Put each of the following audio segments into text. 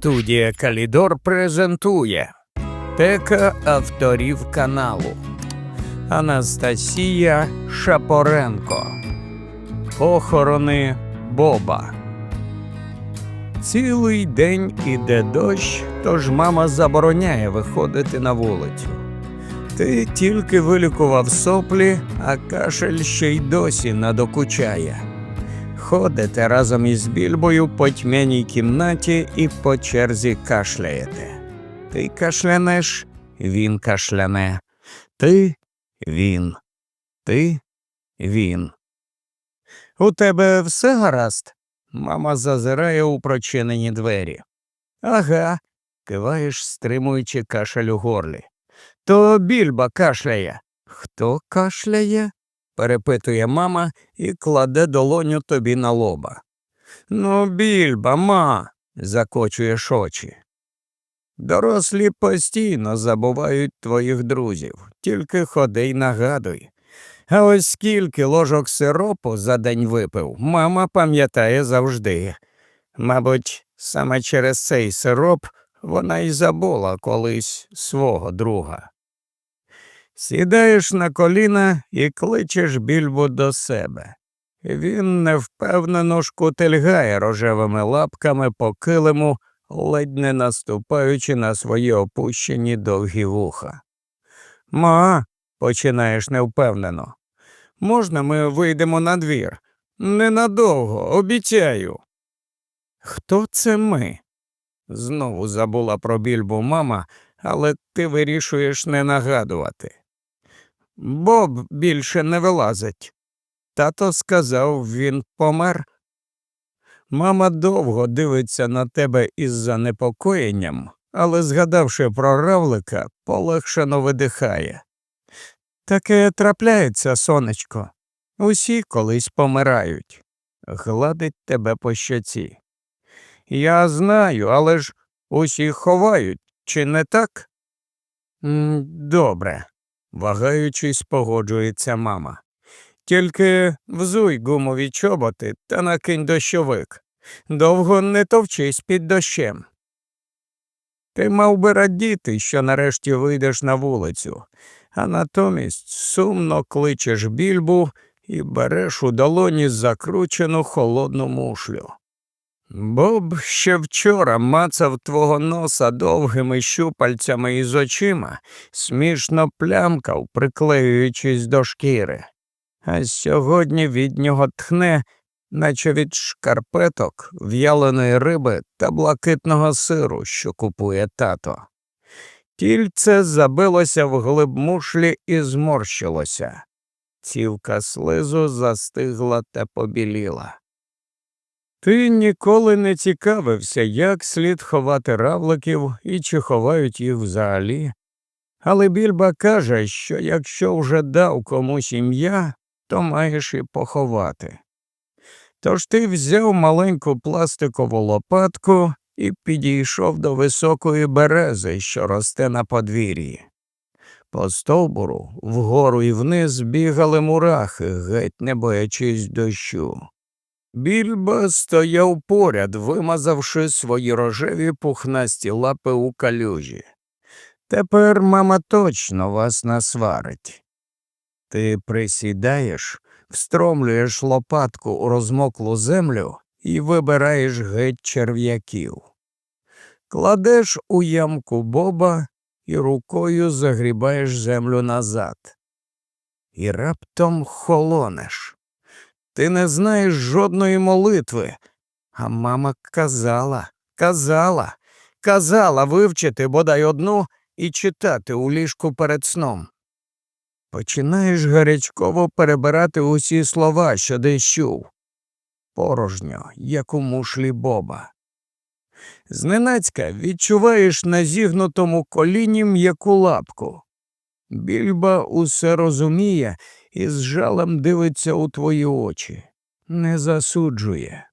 Студія Калідор презентує Тека авторів каналу Анастасія Шапоренко. Похорони Боба. Цілий день іде дощ, тож мама забороняє виходити на вулицю. Ти тільки вилікував соплі, а кашель ще й досі надокучає. Ходите разом із більбою по тьмяній кімнаті і по черзі кашляєте. Ти кашлянеш, він кашляне. Ти він. Ти він. У тебе все гаразд? Мама зазирає у прочинені двері. Ага, киваєш, стримуючи кашель у горлі. То більба кашляє. Хто кашляє? Перепитує мама і кладе долоню тобі на лоба. Ну, більба, ма, закочуєш очі. Дорослі постійно забувають твоїх друзів, тільки ходи й нагадуй. А ось скільки ложок сиропу за день випив, мама пам'ятає завжди. Мабуть, саме через цей сироп вона й забула колись свого друга. Сідаєш на коліна і кличеш більбу до себе. Він невпевнено шкутильгає рожевими лапками по килиму, ледь не наступаючи на свої опущені довгі вуха. Ма, починаєш невпевнено. Можна ми вийдемо на двір? Ненадовго, обіцяю. Хто це ми? Знову забула про більбу мама, але ти вирішуєш не нагадувати. Боб більше не вилазить. Тато сказав, він помер. Мама довго дивиться на тебе із занепокоєнням, але, згадавши про равлика, полегшено видихає. Таке трапляється, сонечко. Усі колись помирають. Гладить тебе по щоці. Я знаю, але ж усі ховають, чи не так? Добре, вагаючись, погоджується мама. Тільки взуй гумові чоботи та накинь дощовик. Довго не товчись під дощем. Ти мав би радіти, що нарешті вийдеш на вулицю, а натомість сумно кличеш більбу і береш у долоні закручену холодну мушлю. Боб ще вчора мацав твого носа довгими щупальцями із очима, смішно плямкав, приклеюючись до шкіри. А сьогодні від нього тхне, наче від шкарпеток, в'яленої риби та блакитного сиру, що купує тато. Тільце забилося в глиб мушлі і зморщилося. Цівка слизу застигла та побіліла. Ти ніколи не цікавився, як слід ховати равликів і чи ховають їх взагалі. Але більба каже, що якщо вже дав комусь ім'я, то маєш і поховати. Тож ти взяв маленьку пластикову лопатку і підійшов до високої берези, що росте на подвір'ї. По стовбуру вгору і вниз бігали мурахи, геть не боячись дощу. Більба стояв поряд, вимазавши свої рожеві пухнасті лапи у калюжі. Тепер мама точно вас насварить. Ти присідаєш, встромлюєш лопатку у розмоклу землю і вибираєш геть черв'яків. Кладеш у ямку боба і рукою загрібаєш землю назад. І раптом холонеш. Ти не знаєш жодної молитви. А мама казала, казала, казала вивчити бодай одну і читати у ліжку перед сном. Починаєш гарячково перебирати усі слова, що десь чув. Порожньо, як у мушлі Боба. Зненацька відчуваєш на зігнутому коліні м'яку лапку. Більба усе розуміє і з жалем дивиться у твої очі, не засуджує.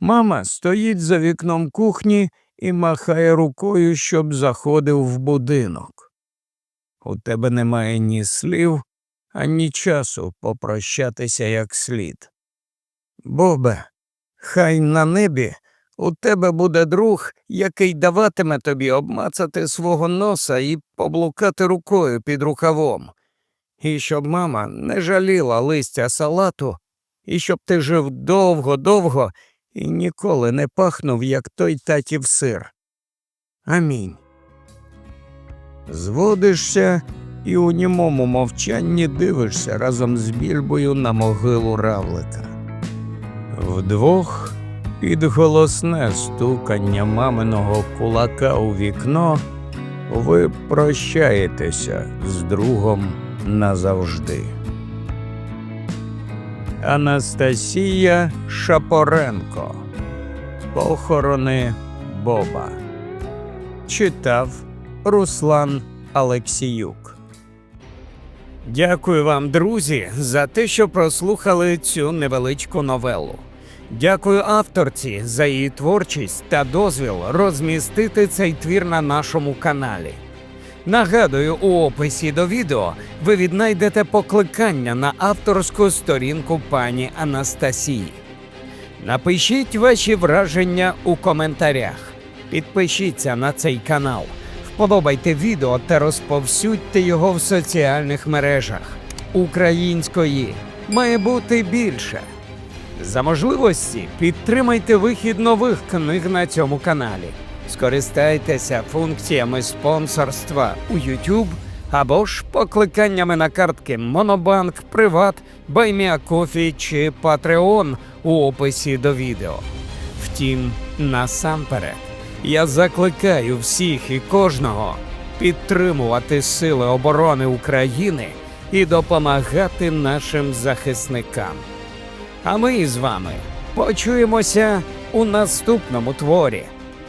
Мама стоїть за вікном кухні і махає рукою, щоб заходив в будинок. У тебе немає ні слів, ані часу попрощатися як слід. Бобе, хай на небі у тебе буде друг, який даватиме тобі обмацати свого носа і поблукати рукою під рукавом. І щоб мама не жаліла листя салату, і щоб ти жив довго-довго і ніколи не пахнув, як той татів сир. Амінь. Зводишся і у німому мовчанні дивишся разом з більбою на могилу равлика. Вдвох під голосне стукання маминого кулака у вікно ви прощаєтеся з другом назавжди. Анастасія Шапоренко. Похорони Боба. Читав Руслан Алексіюк. Дякую вам, друзі, за те, що прослухали цю невеличку новелу. Дякую авторці за її творчість та дозвіл розмістити цей твір на нашому каналі. Нагадую, у описі до відео ви віднайдете покликання на авторську сторінку пані Анастасії. Напишіть ваші враження у коментарях. Підпишіться на цей канал, вподобайте відео та розповсюдьте його в соціальних мережах. Української має бути більше. За можливості підтримайте вихід нових книг на цьому каналі. Скористайтеся функціями спонсорства у YouTube або ж покликаннями на картки Монобанк, Приват, Байміакофі чи Patreon у описі до відео. Втім, насамперед, я закликаю всіх і кожного підтримувати Сили оборони України і допомагати нашим захисникам. А ми з вами почуємося у наступному творі.